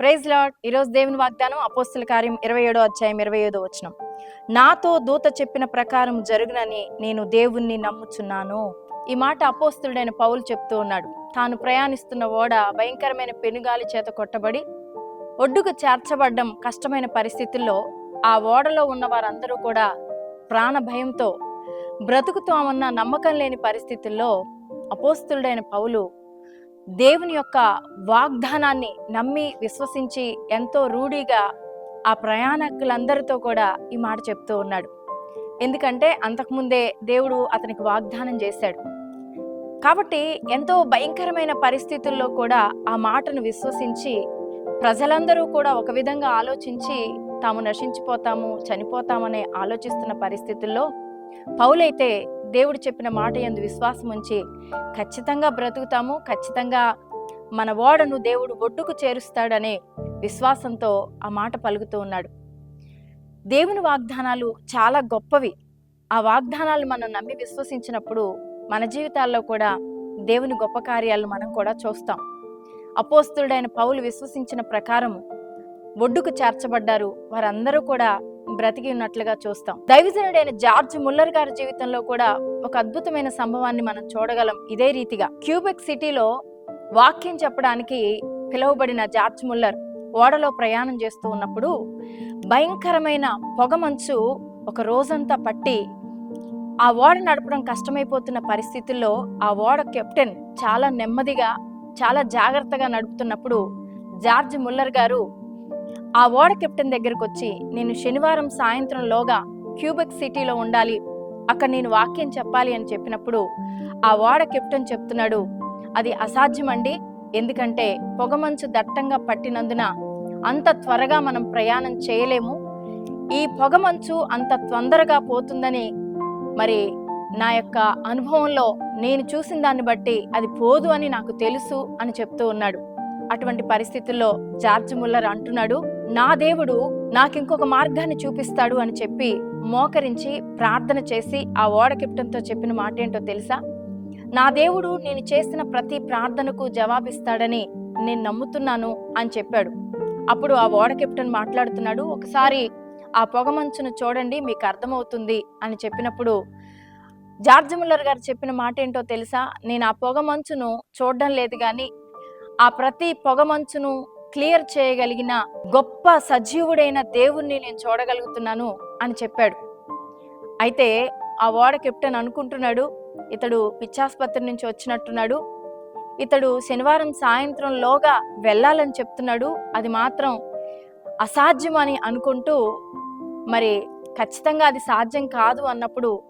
Praise lord ఈరోజు దేవుని వాగ్దానం అపోస్తుల కార్యం ఇరవై ఏడో అధ్యాయం ఇరవై ఐదో వచనం. నాతో దూత చెప్పిన ప్రకారం జరుగునని నేను దేవుణ్ణి నమ్ముచున్నాను. ఈ మాట అపోస్తుడైన పౌలు చెప్తూ ఉన్నాడు. తాను ప్రయాణిస్తున్న ఓడ భయంకరమైన పెనుగాలి చేత కొట్టబడి ఒడ్డుకు చేర్చబడ్డం కష్టమైన పరిస్థితుల్లో ఆ ఓడలో ఉన్న వారందరూ కూడా ప్రాణ భయంతో బ్రతుకుతామన్న నమ్మకం లేని పరిస్థితుల్లో అపోస్తుడైన పౌలు దేవుని యొక్క వాగ్దానాన్ని నమ్మి విశ్వసించి ఎంతో రూఢిగా ఆ ప్రయాణికులందరితో కూడా ఈ మాట చెప్తూ ఉన్నాడు. ఎందుకంటే అంతకుముందే దేవుడు అతనికి వాగ్దానం చేశాడు. కాబట్టి ఎంతో భయంకరమైన పరిస్థితుల్లో కూడా ఆ మాటను విశ్వసించి ప్రజలందరూ కూడా ఒక విధంగా ఆలోచించి తాము నశించిపోతాము చనిపోతామనే ఆలోచిస్తున్న పరిస్థితుల్లో పౌలైతే దేవుడు చెప్పిన మాట ఎందు విశ్వాసం ఉంచి ఖచ్చితంగా బ్రతుకుతాము ఖచ్చితంగా మన ఓడను దేవుడు ఒడ్డుకు చేరుస్తాడనే విశ్వాసంతో ఆ మాట పలుకుతూ ఉన్నాడు. దేవుని వాగ్దానాలు చాలా గొప్పవి. ఆ వాగ్దానాలు మనం నమ్మి విశ్వసించినప్పుడు మన జీవితాల్లో కూడా దేవుని గొప్ప కార్యాలు మనం కూడా చూస్తాం. అపోస్తుడైన పౌలు విశ్వసించిన ప్రకారం ఒడ్డుకు చేర్చబడ్డారు. వారందరూ కూడా బ్రతికి ఉన్నట్లుగా చూస్తాం. దైవజనుడైన జార్జ్ ముల్లర్ గారి జీవితంలో కూడా ఒక అద్భుతమైన సంభవాన్ని మనం చూడగలం ఇదే రీతిగా. క్యూబెక్ సిటీలో వాక్యం చెప్పడానికి పిలువబడిన జార్జ్ ముల్లర్ ఓడలో ప్రయాణం చేస్తూ ఉన్నప్పుడు భయంకరమైన పొగమంచు ఒక రోజంతా పట్టి ఆ ఓడ నడపడం కష్టమైపోతున్న పరిస్థితుల్లో ఆ ఓడ కెప్టెన్ చాలా నెమ్మదిగా చాలా జాగ్రత్తగా నడుపుతున్నప్పుడు జార్జ్ ముల్లర్ గారు ఆ ఓడ కెప్టెన్ దగ్గరకు వచ్చి నేను శనివారం సాయంత్రంలోగా క్యూబెక్ సిటీలో ఉండాలి. అక్కడ నేను వాక్యం చెప్పాలి అని చెప్పినప్పుడు ఆ ఓడ కెప్టెన్ చెప్తున్నాడు అది అసాధ్యమండి. ఎందుకంటే పొగమంచు దట్టంగా పట్టినందున అంత త్వరగా మనం ప్రయాణం చేయలేము. ఈ పొగమంచు అంత తొందరగా పోతుందని మరి నా యొక్క అనుభవంలో నేను చూసిన దాన్ని బట్టి అది పోదు అని నాకు తెలుసు అని చెప్తూ ఉన్నాడు. అటువంటి పరిస్థితుల్లో జార్జ్ ముల్లర్ అంటున్నాడు నా దేవుడు నాకు ఇంకొక మార్గాన్ని చూపిస్తాడు అని చెప్పి మోకరించి ప్రార్థన చేసి ఆ ఓడ కెప్టెన్తో చెప్పిన మాట ఏంటో తెలుసా? నా దేవుడు నేను చేసిన ప్రతి ప్రార్థనకు జవాబిస్తాడని నేను నమ్ముతున్నాను అని చెప్పాడు. అప్పుడు ఆ ఓడ కెప్టెన్ మాట్లాడుతున్నాడు ఒకసారి ఆ పొగమంచును చూడండి మీకు అర్థమవుతుంది అని చెప్పినప్పుడు జార్జ్ ముల్లర్ గారు చెప్పిన మాట ఏంటో తెలుసా? నేను ఆ పొగమంచును చూడడం లేదు కానీ ఆ ప్రతి పొగమంచును క్లియర్ చేయగలిగిన గొప్ప సజీవుడైన దేవుణ్ణి నేను చూడగలుగుతున్నాను అని చెప్పాడు. అయితే ఆ ఓడ కెప్టెన్ అనుకుంటున్నాడు ఇతడు పిచ్చాసుపత్రి నుంచి వచ్చినట్టున్నాడు ఇతడు శనివారం సాయంత్రంలోగా వెళ్ళాలని చెప్తున్నాడు అది మాత్రం అసాధ్యం అని అనుకుంటూ మరి ఖచ్చితంగా అది సాధ్యం కాదు అన్నప్పుడు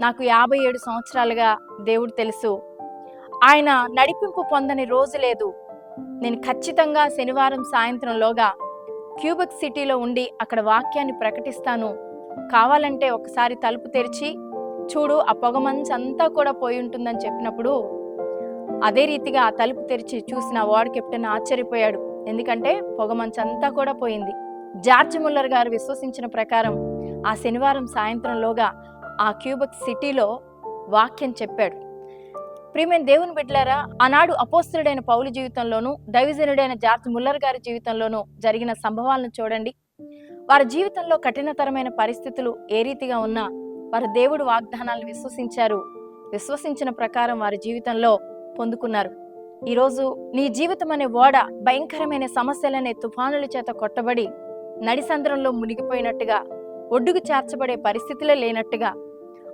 నాకు యాభై ఏడు సంవత్సరాలుగా దేవుడు తెలుసు. ఆయన నడిపింపు పొందని రోజు లేదు. నేను ఖచ్చితంగా శనివారం సాయంత్రంలోగా క్యూబక్ సిటీలో ఉండి అక్కడ వాక్యాన్ని ప్రకటిస్తాను. కావాలంటే ఒకసారి తలుపు తెరిచి చూడు ఆ పొగమంచు అంతా కూడా పోయి ఉంటుందని చెప్పినప్పుడు అదే రీతిగా ఆ తలుపు తెరిచి చూసిన వార్డ్ కెప్టెన్ ఆశ్చర్యపోయాడు. ఎందుకంటే పొగమంచు అంతా కూడా పోయింది. జార్జ్ ముల్లర్ గారు విశ్వసించిన ప్రకారం ఆ శనివారం సాయంత్రంలోగా ఆ క్యూబక్ సిటీలో వాక్యం చెప్పాడు. ప్రియమైన దేవుని బిడ్డలారా ఆనాడు అపోస్తుడైన పౌలు జీవితంలోనూ దైవజనుడైన జార్జ్ ముల్లర్ గారి జీవితంలోనూ జరిగిన సంభవాలను చూడండి. వారి జీవితంలో కఠినతరమైన పరిస్థితులు ఏ రీతిగా ఉన్నా వారు దేవుడు వాగ్దానాలను విశ్వసించారు. విశ్వసించిన ప్రకారం వారి జీవితంలో పొందుకున్నారు. ఈరోజు నీ జీవితం అనే ఓడ భయంకరమైన సమస్యలనే తుఫానుల చేత కొట్టబడి నడిసంద్రంలో మునిగిపోయినట్టుగా ఒడ్డుకు చేర్చబడే పరిస్థితిలో లేనట్టుగా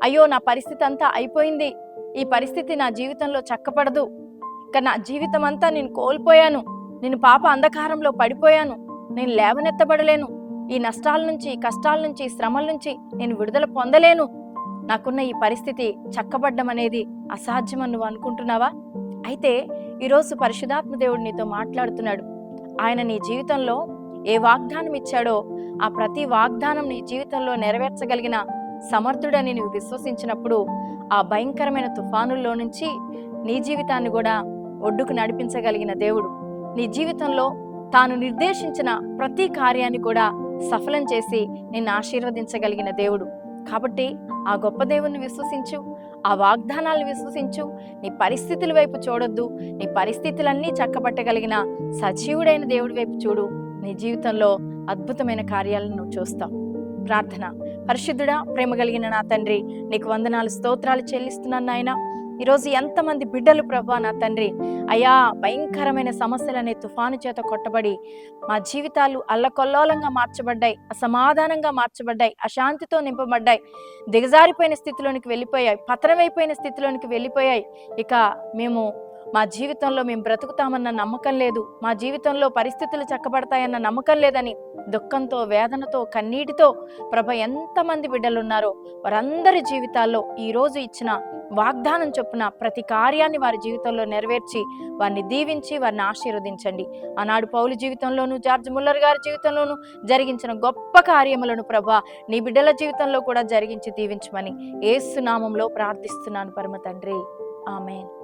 అయ్యో నా పరిస్థితి అంతా అయిపోయింది ఈ పరిస్థితి నా జీవితంలో చక్కపడదు. ఇక నా జీవితం అంతా నేను కోల్పోయాను. నేను పాప అంధకారంలో పడిపోయాను. నేను లేవనెత్తబడలేను. ఈ నష్టాల నుంచి కష్టాల నుంచి శ్రమల నుంచి నేను విడుదల పొందలేను. నాకున్న ఈ పరిస్థితి చక్కబడ్డం అనేది అసాధ్యమని నువ్వు అనుకుంటున్నావా? అయితే ఈరోజు పరిశుధాత్మ దేవుడు నీతో మాట్లాడుతున్నాడు. ఆయన నీ జీవితంలో ఏ వాగ్దానం ఇచ్చాడో ఆ ప్రతి వాగ్దానం నీ జీవితంలో నెరవేర్చగలిగిన సమర్థుడని నీవు విశ్వసించినప్పుడు ఆ భయంకరమైన తుఫానుల్లో నుంచి నీ జీవితాన్ని కూడా ఒడ్డుకు నడిపించగలిగిన దేవుడు. నీ జీవితంలో తాను నిర్దేశించిన ప్రతి కార్యాన్ని కూడా సఫలం చేసి నిన్ను ఆశీర్వదించగలిగిన దేవుడు. కాబట్టి ఆ గొప్ప దేవుణ్ణి విశ్వసించు ఆ వాగ్దానాలను విశ్వసించు నీ పరిస్థితుల వైపు చూడొద్దు నీ పరిస్థితులన్నీ చక్కబట్టగలిగిన సజీవుడైన దేవుడి వైపు చూడు. నీ జీవితంలో అద్భుతమైన కార్యాలను నువ్వు చూస్తావు. ప్రార్థన. పరిశుద్ధుడా ప్రేమ కలిగిన నా తండ్రి నీకు వందనాలు స్తోత్రాలు చెల్లిస్తున్నాను నాయన. ఈరోజు ఎంతమంది బిడ్డలు ప్రభా నా తండ్రి. అయా భయంకరమైన సమస్యలనే తుఫాను చేత కొట్టబడి మా జీవితాలు అల్లకొల్లోలంగా మార్చబడ్డాయి అసమాధానంగా మార్చబడ్డాయి అశాంతితో నింపబడ్డాయి దిగజారిపోయిన స్థితిలోనికి వెళ్ళిపోయాయి పతనమైపోయిన స్థితిలోనికి వెళ్ళిపోయాయి. ఇక మేము మా జీవితంలో మేము బ్రతుకుతామన్న నమ్మకం లేదు మా జీవితంలో పరిస్థితులు చక్కబడతాయన్న నమ్మకం లేదని దుఃఖంతో వేదనతో కన్నీటితో ప్రభ ఎంతమంది బిడ్డలు ఉన్నారో వారందరి జీవితాల్లో ఈరోజు ఇచ్చిన వాగ్దానం చొప్పున ప్రతి కార్యాన్ని వారి జీవితంలో నెరవేర్చి వారిని దీవించి వారిని ఆశీర్వదించండి. ఆనాడు పౌలు జీవితంలోను జార్జ్ ముల్లర్ గారి జీవితంలోను జరిగించిన గొప్ప కార్యములను ప్రభా నీ బిడ్డల జీవితంలో కూడా జరిగించి దీవించమని ఏసు నామంలో ప్రార్థిస్తున్నాను పరమ తండ్రి. ఆమెన్.